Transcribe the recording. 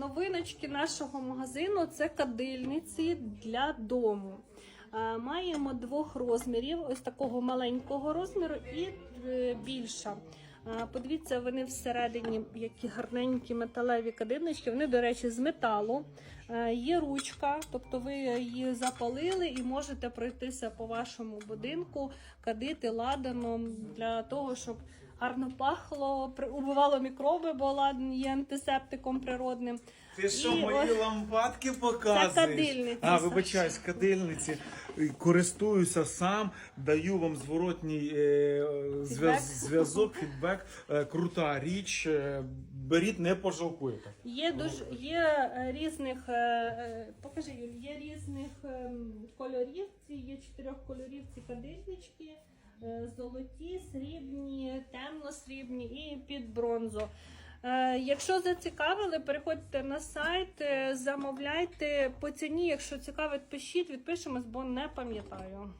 Новиночки нашого магазину це кадильниці для дому. Е, Маємо двох розмірів: ось такого маленького розміру і е, більша. Е, Подивіться, вони всередині які гарненькі металеві кадильнички. Вони, до речі, з металу. Є ручка, тобто ви її запалили і можете пройтися по вашому будинку, кадити ладаном для того, щоб гарно пахло, при- убивало мікроби, бо ладан є антисептиком природним. Ти що, І мої ось- лампадки показуєш? Це кадильниці, А, вибачаюсь, кадильниці. Користуюся сам, даю вам зворотній е, зв'яз- Фідбек. зв'язок, фідбек. Е, крута річ. Е, беріть, не пожалкуєте. Є дуже є е, різних, е, е, покажи Юль, є різних ем, кольорів. Ці є чотирьох кольорів ці кадильнички. Е, Золоті, срібні, темно-срібні і під бронзу. Е, Якщо зацікавили, переходьте на сайт, е, замовляйте по ціні. Якщо цікавить, пишіть, відпишемось, бо не пам'ятаю.